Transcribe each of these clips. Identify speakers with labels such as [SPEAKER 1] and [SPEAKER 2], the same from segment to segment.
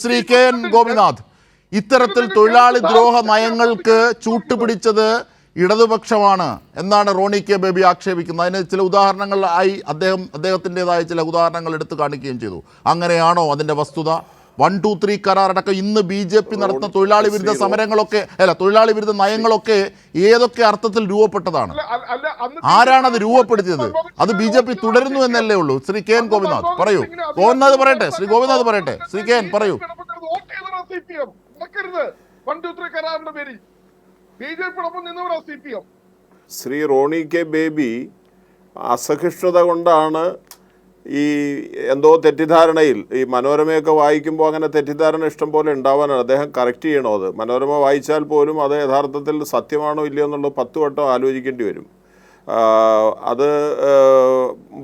[SPEAKER 1] Shri K N Gopinath. ഇത്തരത്തിൽ തൊഴിലാളി ദ്രോഹ നയങ്ങൾക്ക് ചൂട്ടുപിടിച്ചത് ഇടതുപക്ഷമാണ് എന്നാണ് റോണി കെ ബേബി ആക്ഷേപിക്കുന്നത്. അതിന് ചില ഉദാഹരണങ്ങൾ ആയി അദ്ദേഹം അദ്ദേഹത്തിന്റെതായ ചില ഉദാഹരണങ്ങൾ എടുത്തു കാണിക്കുകയും ചെയ്തു. അങ്ങനെയാണോ അതിന്റെ വസ്തുത? വൺ ടു ത്രീ കരാറടക്കം ഇന്ന് ബി ജെ പി നടത്തുന്ന തൊഴിലാളി വിരുദ്ധ സമരങ്ങളൊക്കെ അല്ല തൊഴിലാളി വിരുദ്ധ നയങ്ങളൊക്കെ ഏതൊക്കെ അർത്ഥത്തിൽ രൂപപ്പെട്ടതാണ്? ആരാണത് രൂപപ്പെടുത്തിയത്? അത് ബി ജെ പി തുടരുന്നു എന്നല്ലേ ഉള്ളൂ. ശ്രീ കെ എൻ ഗോപിനാഥ് പറയൂ. ഗോപിനാഥ് പറയട്ടെ? ശ്രീ ഗോപിനാഥ് പറയട്ടെ? ശ്രീ കെ എൻ പറയൂ.
[SPEAKER 2] ശ്രീ റോണി കെ ബേബി അസഹിഷ്ണുത കൊണ്ടാണ് ഈ എന്തോ തെറ്റിദ്ധാരണയിൽ ഈ മനോരമയൊക്കെ വായിക്കുമ്പോൾ അങ്ങനെ തെറ്റിദ്ധാരണ ഇഷ്ടം പോലെ ഉണ്ടാവാനാണ്. അദ്ദേഹം കറക്റ്റ് ചെയ്യണോ അത്? മനോരമ വായിച്ചാൽ പോലും അത് യഥാർത്ഥത്തിൽ സത്യമാണോ ഇല്ലയോ എന്നുള്ളത് പത്ത് വട്ടം ആലോചിക്കേണ്ടി വരും. അത്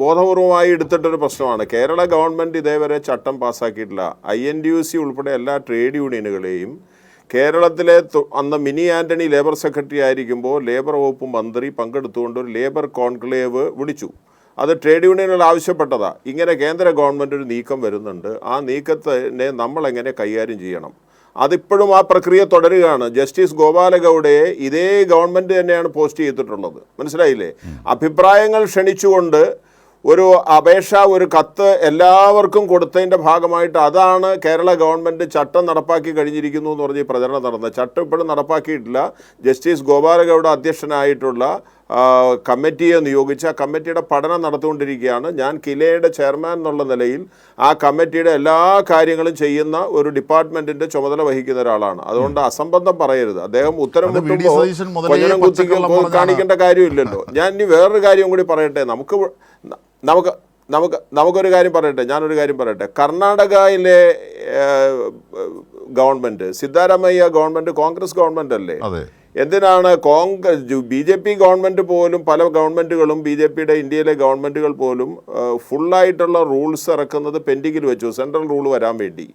[SPEAKER 2] ബോധപൂർവമായി എടുത്തിട്ടൊരു പ്രശ്നമാണ്. കേരള ഗവൺമെന്റ് ഇതേവരെ ചട്ടം പാസ്സാക്കിയിട്ടില്ല. I N D U C ഉൾപ്പെടെ എല്ലാ ട്രേഡ് യൂണിയനുകളെയും കേരളത്തിലെ അന്ന് മിനി ആന്റണി ലേബർ സെക്രട്ടറി ആയിരിക്കുമ്പോൾ ലേബർ വകുപ്പ് മന്ത്രി പങ്കെടുത്തുകൊണ്ട് ഒരു ലേബർ കോൺക്ലേവ് വിളിച്ചു. അത് ട്രേഡ് യൂണിയനുകൾ ആവശ്യപ്പെട്ടതാ. ഇങ്ങനെ കേന്ദ്ര ഗവൺമെന്റ് ഒരു നീക്കം വരുന്നുണ്ട്. ആ നീക്കത്തിനെ നമ്മളെങ്ങനെ കൈകാര്യം ചെയ്യണം? അതിപ്പോഴും ആ പ്രക്രിയ തുടരുകയാണ്. ജസ്റ്റിസ് ഗോപാലഗൗഡയെ ഇതേ ഗവൺമെന്റ് തന്നെയാണ് പോസ്റ്റ് ചെയ്തിട്ടുള്ളത്. മനസ്സിലായില്ലേ? അഭിപ്രായങ്ങൾ ക്ഷണിച്ചുകൊണ്ട് ഒരു അപേക്ഷ ഒരു കത്ത് എല്ലാവർക്കും കൊടുത്തതിന്റെ ഭാഗമായിട്ട് അതാണ് കേരള ഗവൺമെന്റ് ചട്ടം നടപ്പാക്കി കഴിഞ്ഞിരിക്കുന്നു എന്ന് പറഞ്ഞ് പ്രചരണം നടന്നത്. ചട്ടം ഇപ്പോഴും നടപ്പാക്കിയിട്ടില്ല. ജസ്റ്റിസ് ഗോപാലഗൗഡ അധ്യക്ഷനായിട്ടുള്ള കമ്മിറ്റിയെ നിയോഗിച്ച് ആ കമ്മിറ്റിയുടെ പഠനം നടത്തുകൊണ്ടിരിക്കുകയാണ് ഞാൻ കിലയുടെ ചെയർമാൻ എന്നുള്ള നിലയിൽ ആ കമ്മിറ്റിയുടെ എല്ലാ കാര്യങ്ങളും ചെയ്യുന്ന ഒരു ഡിപ്പാർട്ട്മെന്റിന്റെ ചുമതല വഹിക്കുന്ന ഒരാളാണ്. അതുകൊണ്ട് അസംബന്ധം പറയരുത്. അദ്ദേഹം ഉത്തരം കൊഞ്ഞനം കാണിക്കേണ്ട കാര്യമില്ലല്ലോ. ഞാൻ ഇനി വേറൊരു കാര്യം കൂടി പറയട്ടെ. നമുക്ക് നമുക്ക് നമുക്ക് നമുക്കൊരു കാര്യം പറയട്ടെ. ഞാനൊരു കാര്യം പറയട്ടെ. കർണാടകയിലെ government Siddaramaiah government Congress government അല്ലേ? എന്തിനാണ് Congress B J P government പോലും പല ഗവൺമെന്റുകളും ബി ജെ പിയുടെ ഇന്ത്യയിലെ ഗവൺമെന്റുകൾ പോലും ഫുള്ളായിട്ടുള്ള റൂൾസ് ഇറക്കുന്നത് പെൻഡിങ്ങിൽ വെച്ചു സെൻട്രൽ റൂൾ വരാൻ വേണ്ടി.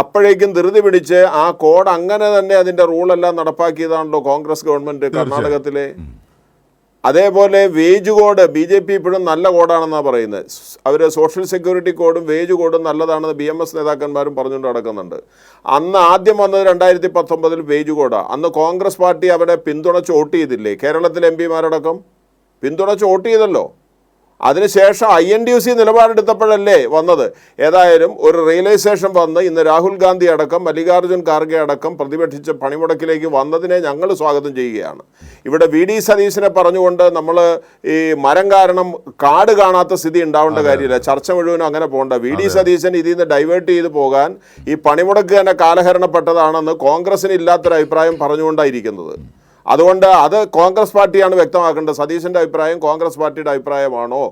[SPEAKER 2] അപ്പോഴേക്കും ധൃതി പിടിച്ച് ആ കോഡ് അങ്ങനെ തന്നെ അതിന്റെ റൂളെല്ലാം നടപ്പാക്കിയതാണല്ലോ കോൺഗ്രസ് ഗവൺമെന്റ് കർണാടകത്തിലെ. അതേപോലെ wage code B J P ഇപ്പോഴും നല്ല കോഡാണെന്നാണ് പറയുന്നത്. അവർ സോഷ്യൽ സെക്യൂരിറ്റി കോഡും വേജ് കോഡും നല്ലതാണെന്ന് ബി എം എസ് നേതാക്കന്മാരും പറഞ്ഞുകൊണ്ട് നടക്കുന്നുണ്ട്. അന്ന് ആദ്യം വന്നത് രണ്ടായിരത്തി പത്തൊമ്പതിൽ വേജ് കോഡാണ് അന്ന് കോൺഗ്രസ് പാർട്ടി അവരെ പിന്തുണച്ച് വോട്ട് ചെയ്തില്ലേ? കേരളത്തിലെ എം പിമാരടക്കം പിന്തുണച്ച് വോട്ട് ചെയ്തല്ലോ. അതിനുശേഷം I N D U C നിലപാടെടുത്തപ്പോഴല്ലേ വന്നത്. ഏതായാലും ഒരു റിയലൈസേഷൻ വന്ന് ഇന്ന് രാഹുൽ ഗാന്ധി അടക്കം മല്ലികാർജുൻ ഖാർഗെ അടക്കം പ്രതിപക്ഷിച്ച പണിമുടക്കിലേക്ക് വന്നതിനെ ഞങ്ങൾ സ്വാഗതം ചെയ്യുകയാണ്. ഇവിടെ വി ഡി സതീശനെ പറഞ്ഞുകൊണ്ട് നമ്മൾ ഈ മരം കാരണം കാട് കാണാത്ത സ്ഥിതി ഉണ്ടാവേണ്ട കാര്യമില്ല. ചർച്ച മുഴുവനും അങ്ങനെ പോകണ്ട. വി ഡി സതീശൻ ഇതിൽ നിന്ന് ഡൈവേർട്ട് ചെയ്ത് പോകാൻ ഈ പണിമുടക്ക് തന്നെ കാലഹരണപ്പെട്ടതാണെന്ന് കോൺഗ്രസിന് ഇല്ലാത്തൊരു അഭിപ്രായം പറഞ്ഞുകൊണ്ടായിരിക്കുന്നത്. അതുകൊണ്ട് അത് കോൺഗ്രസ് പാർട്ടിയാണ് വ്യക്തമാക്കേണ്ടത്. സതീശന്റെ അഭിപ്രായം കോൺഗ്രസ് പാർട്ടിയുടെ അഭിപ്രായമാണോ?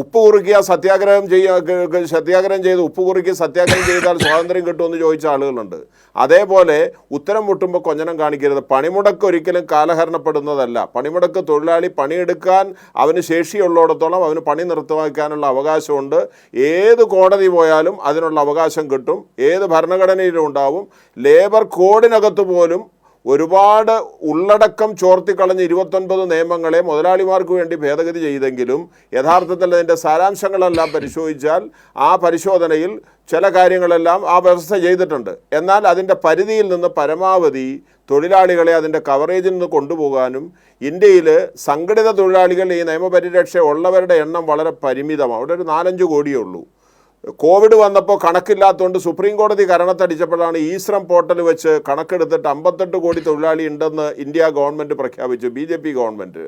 [SPEAKER 2] ഉപ്പ് കുറുക്കിയ സത്യാഗ്രഹം ചെയ്യ സത്യാഗ്രഹം ചെയ്ത് ഉപ്പ് കുറുക്കി സത്യാഗ്രഹം ചെയ്താൽ സ്വാതന്ത്ര്യം കിട്ടുമെന്ന് ചോദിച്ച ആളുകളുണ്ട്. അതേപോലെ ഉത്തരം മുട്ടുമ്പോൾ കൊഞ്ഞനം കാണിക്കരുത്. പണിമുടക്ക് ഒരിക്കലും കാലഹരണപ്പെടുന്നതല്ല. പണിമുടക്ക് തൊഴിലാളി പണിയെടുക്കാൻ അവന് ശേഷിയുള്ളിടത്തോളം അവന് പണി നിർത്തുവാക്കാനുള്ള അവകാശമുണ്ട്. ഏത് കോടതി പോയാലും അതിനുള്ള അവകാശം കിട്ടും. ഏത് ഭരണഘടനയിലും ഉണ്ടാവും. ലേബർ കോഡിനകത്ത് പോലും ഒരുപാട് ഉള്ളടക്കം ചോർത്തിക്കളഞ്ഞ് ഇരുപത്തൊൻപത് നിയമങ്ങളെ മുതലാളിമാർക്ക് വേണ്ടി ഭേദഗതി ചെയ്തെങ്കിലും യഥാർത്ഥത്തിൽ അതിന്റെ സാരാംശങ്ങളെല്ലാം പരിശോധിച്ചാൽ ആ പരിശോധനയിൽ ചില കാര്യങ്ങളെല്ലാം ആ വ്യവസ്ഥ ചെയ്തിട്ടുണ്ട്. എന്നാൽ അതിന്റെ പരിധിയിൽ നിന്ന് പരമാവധി തൊഴിലാളികളെ അതിന്റെ കവറേജിൽ നിന്ന് കൊണ്ടുപോകാനും ഇന്ത്യയിൽ സംഘടിത തൊഴിലാളികൾ ഈ നിയമപരിരക്ഷ ഉള്ളവരുടെ എണ്ണം വളരെ പരിമിതമാണ്. അവിടെ ഒരു നാലഞ്ച് കോടിയേ ഉള്ളൂ. കോവിഡ് വന്നപ്പോൾ കണക്കില്ലാത്തതുകൊണ്ട് സുപ്രീം കോടതി കരണത്തടിച്ചപ്പോഴാണ് ഈശ്രം പോർട്ടൽ വെച്ച് കണക്കെടുത്തിട്ട് അമ്പത്തെട്ട് കോടി തൊഴിലാളി ഉണ്ടെന്ന് ഇന്ത്യ ഗവൺമെന്റ് പ്രഖ്യാപിച്ചു ബി ജെ പി ഗവൺമെന്റ്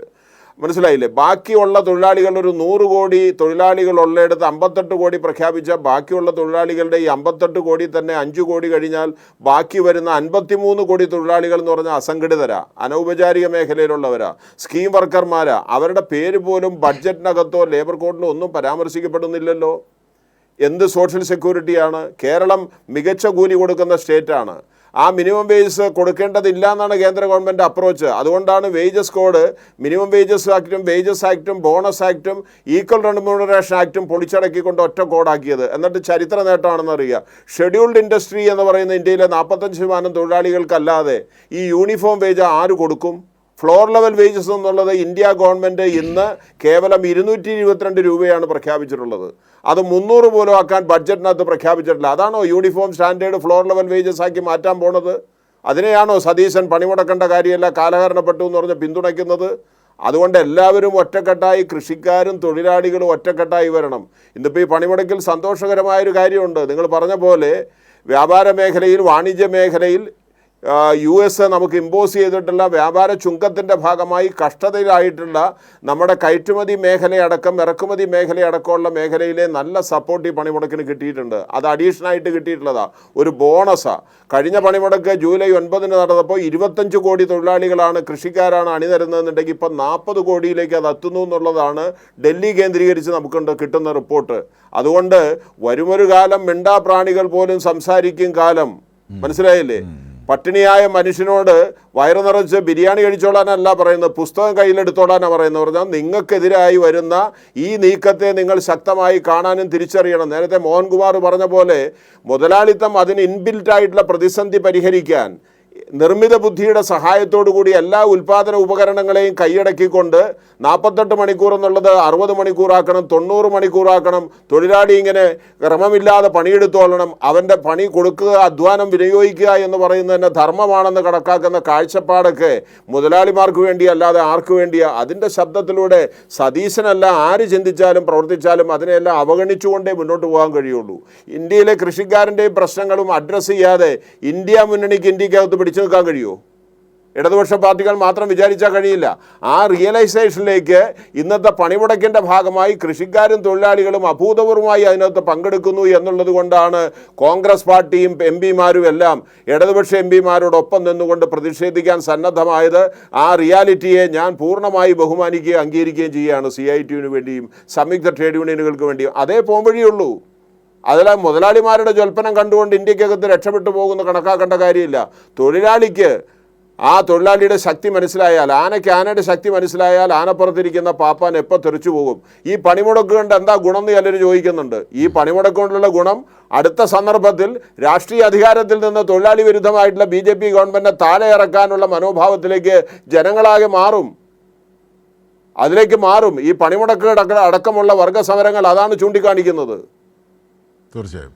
[SPEAKER 2] മനസ്സിലായില്ലേ? ബാക്കിയുള്ള തൊഴിലാളികൾ ഒരു നൂറ് കോടി തൊഴിലാളികൾ ഉള്ളിടത്ത് അമ്പത്തെട്ട് കോടി പ്രഖ്യാപിച്ച ബാക്കിയുള്ള തൊഴിലാളികളുടെ ഈ അമ്പത്തെട്ട് കോടി തന്നെ അഞ്ച് കോടി കഴിഞ്ഞാൽ ബാക്കി വരുന്ന അൻപത്തിമൂന്ന് കോടി തൊഴിലാളികൾ എന്ന് പറഞ്ഞാൽ അസംഘടിതരാ അനൗപചാരിക മേഖലയിലുള്ളവരാ സ്കീം വർക്കർമാരാ. അവരുടെ പേര് പോലും ബഡ്ജറ്റിനകത്തോ ലേബർ കോഡിലോ ഒന്നും പരാമർശിക്കപ്പെടുന്നില്ലല്ലോ. എന്ത് സോഷ്യൽ സെക്യൂരിറ്റിയാണ് കേരളം മികച്ച കൂലി കൊടുക്കുന്ന സ്റ്റേറ്റാണ് ആ മിനിമം വേജസ് കൊടുക്കേണ്ടതില്ല എന്നാണ് കേന്ദ്ര ഗവൺമെന്റ് അപ്രോച്ച് അതുകൊണ്ടാണ് വേജസ് കോഡ് മിനിമം വേജസ് ആക്റ്റും വേജസ് ആക്റ്റും ബോണസ് ആക്റ്റും ഈക്വൽ റെമ്യൂണറേഷൻ ആക്റ്റും പൊളിച്ചടക്കിക്കൊണ്ട് ഒറ്റ കോഡാക്കിയത് എന്നിട്ട് ചരിത്ര നേട്ടമാണെന്ന് അറിയുക ഷെഡ്യൂൾഡ് ഇൻഡസ്ട്രി എന്ന് പറയുന്ന ഇന്ത്യയിലെ നാൽപ്പത്തഞ്ച് ശതമാനം തൊഴിലാളികൾക്കല്ലാതെ ഈ യൂണിഫോം വേജ് ആര് കൊടുക്കും? ഫ്ലോർ ലെവൽ വേജസ് എന്നുള്ളത് ഇന്ത്യ ഗവൺമെന്റ് ഇന്ന് കേവലം ഇരുന്നൂറ്റി ഇരുപത്തിരണ്ട് രൂപയാണ് പ്രഖ്യാപിച്ചിട്ടുള്ളത്. അത് മുന്നൂറ് പോലും ആക്കാൻ ബഡ്ജറ്റിനകത്ത് പ്രഖ്യാപിച്ചിട്ടില്ല. അതാണോ uniform standard floor level wages ആക്കി മാറ്റാൻ പോണത്? അതിനെയാണോ സതീശൻ പണിമുടക്കേണ്ട കാര്യമല്ല കാലഹരണപ്പെട്ടു എന്ന് പറഞ്ഞ് പിന്തുണയ്ക്കുന്നത്? അതുകൊണ്ട് എല്ലാവരും ഒറ്റക്കെട്ടായി കൃഷിക്കാരും തൊഴിലാളികളും ഒറ്റക്കെട്ടായി വരണം. ഇന്നിപ്പോൾ ഈ പണിമുടക്കിൽ സന്തോഷകരമായൊരു കാര്യമുണ്ട്. നിങ്ങൾ പറഞ്ഞ പോലെ വ്യാപാര മേഖലയിൽ വാണിജ്യ മേഖലയിൽ യു എസ് നമുക്ക് ഇമ്പോസ് ചെയ്തിട്ടുള്ള വ്യാപാര ചുങ്കത്തിന്റെ ഭാഗമായി കഷ്ടതയിലായിട്ടുള്ള നമ്മുടെ കയറ്റുമതി മേഖലയടക്കം ഇറക്കുമതി മേഖലയടക്കമുള്ള മേഖലയിലെ നല്ല സപ്പോർട്ട് ഈ പണിമുടക്കിന് കിട്ടിയിട്ടുണ്ട്. അത് അഡീഷണലായിട്ട് കിട്ടിയിട്ടുള്ളതാണ് കിട്ടിയിട്ടുള്ളതാ. ഒരു ബോണസാണ് കഴിഞ്ഞ പണിമുടക്ക് ജൂലൈ ഒൻപതിന് നടന്നപ്പോൾ ഇരുപത്തഞ്ച് കോടി തൊഴിലാളികളാണ് കൃഷിക്കാരാണ് അണിനിരുന്നതെന്നുണ്ടെങ്കിൽ ഇപ്പം നാൽപ്പത് കോടിയിലേക്ക് അത് എത്തുന്നു എന്നുള്ളതാണ് ഡൽഹി കേന്ദ്രീകരിച്ച് നമുക്കുണ്ട് കിട്ടുന്ന റിപ്പോർട്ട് അതുകൊണ്ട് വരുമൊരു കാലം മിണ്ടാപ്രാണികൾ പോലും സംസാരിക്കും കാലം. മനസ്സിലായില്ലേ? പട്ടിണിയായ മനുഷ്യനോട് വയറു നിറച്ച് ബിരിയാണി കഴിച്ചോളാനല്ല പറയുന്നത് പുസ്തകം കയ്യിലെടുത്തോളാനാണ് പറയുന്നത്. പറഞ്ഞാൽ നിങ്ങൾക്കെതിരായി വരുന്ന ഈ നീക്കത്തെ നിങ്ങൾ ശക്തമായി കാണാനും തിരിച്ചറിയണം. നേരത്തെ മോഹൻകുമാർ പറഞ്ഞ പോലെ മുതലാളിത്തം അതിന് ഇൻബിൽറ്റ് ആയിട്ടുള്ള പ്രതിസന്ധി പരിഹരിക്കാൻ നിർമ്മിത ബുദ്ധിയുടെ കൂടി എല്ലാ ഉൽപാദന ഉപകരണങ്ങളെയും കൈയടക്കിക്കൊണ്ട് നാൽപ്പത്തെട്ട് മണിക്കൂർ എന്നുള്ളത് അറുപത് മണിക്കൂറാക്കണം തൊണ്ണൂറ് മണിക്കൂറാക്കണം തൊഴിലാളി ഇങ്ങനെ ക്രമമില്ലാതെ പണിയെടുത്തോളണം അവന്റെ പണി കൊടുക്കുക അധ്വാനം വിനിയോഗിക്കുക എന്ന് പറയുന്നത് തന്നെ ധർമ്മമാണെന്ന് കണക്കാക്കുന്ന കാഴ്ചപ്പാടൊക്കെ മുതലാളിമാർക്ക് വേണ്ടി അല്ലാതെ ആർക്ക് വേണ്ടിയാ? അതിന്റെ ശബ്ദത്തിലൂടെ സതീശനല്ല ആര് ചിന്തിച്ചാലും പ്രവർത്തിച്ചാലും അതിനെല്ലാം അവഗണിച്ചുകൊണ്ടേ മുന്നോട്ട് പോകാൻ കഴിയുള്ളൂ. ഇന്ത്യയിലെ കൃഷിക്കാരന്റെയും പ്രശ്നങ്ങളും അഡ്രസ്സ് ചെയ്യാതെ ഇന്ത്യ മുന്നണിക്ക് ഇന്ത്യക്കകത്ത് പിടിച്ചു നിൽക്കാൻ കഴിയുമോ ഇടതുപക്ഷ പാർട്ടികൾ മാത്രം വിചാരിച്ചാൽ കഴിയില്ല. ആ റിയലൈസേഷനിലേക്ക് ഇന്നത്തെ പണിമുടക്കിന്റെ ഭാഗമായി കൃഷിക്കാരും തൊഴിലാളികളും അഭൂതപൂർവമായി അതിനകത്ത് പങ്കെടുക്കുന്നു എന്നുള്ളത് കൊണ്ടാണ് കോൺഗ്രസ് പാർട്ടിയും എം പിമാരും എല്ലാം ഇടതുപക്ഷ എം പിമാരോടൊപ്പം നിന്നുകൊണ്ട് പ്രതിഷേധിക്കാൻ സന്നദ്ധമായത്. ആ റിയാലിറ്റിയെ ഞാൻ പൂർണമായി ബഹുമാനിക്കുകയും അംഗീകരിക്കുകയും ചെയ്യുകയാണ് സി ഐ ടിയുവിന് വേണ്ടിയും സംയുക്ത ട്രേഡ് യൂണിയനുകൾക്ക് വേണ്ടിയും. അതേ പോംവഴിയുള്ളൂ അതിൽ മുതലാളിമാരുടെ ജ്വൽപ്പനം കണ്ടുകൊണ്ട് ഇന്ത്യക്കകത്ത് രക്ഷപ്പെട്ടു പോകുന്ന കണക്കാക്കേണ്ട കാര്യമില്ല. തൊഴിലാളിക്ക് ആ തൊഴിലാളിയുടെ ശക്തി മനസ്സിലായാൽ ആനയ്ക്ക് ആനയുടെ ശക്തി മനസ്സിലായാൽ ആനപ്പുറത്തിരിക്കുന്ന പാപ്പാൻ എപ്പോൾ തെറിച്ചു പോകും? ഈ പണിമുടക്ക് കൊണ്ട് എന്താ ഗുണം എന്ന് ചിലർ ചോദിക്കുന്നുണ്ട്. ഈ പണിമുടക്ക് കൊണ്ടുള്ള ഗുണം അടുത്ത സന്ദർഭത്തിൽ രാഷ്ട്രീയ അധികാരത്തിൽ നിന്ന് തൊഴിലാളി വിരുദ്ധമായിട്ടുള്ള ബി ജെ പി ഗവൺമെന്റിനെ താഴെ ഇറക്കാനുള്ള മനോഭാവത്തിലേക്ക് ജനങ്ങളാകെ മാറും. അതിലേക്ക് മാറും. ഈ പണിമുടക്കുകൾ അടക്കമുള്ള വർഗ സമരങ്ങൾ അതാണ് ചൂണ്ടിക്കാണിക്കുന്നത്.
[SPEAKER 1] തീർച്ചയായും.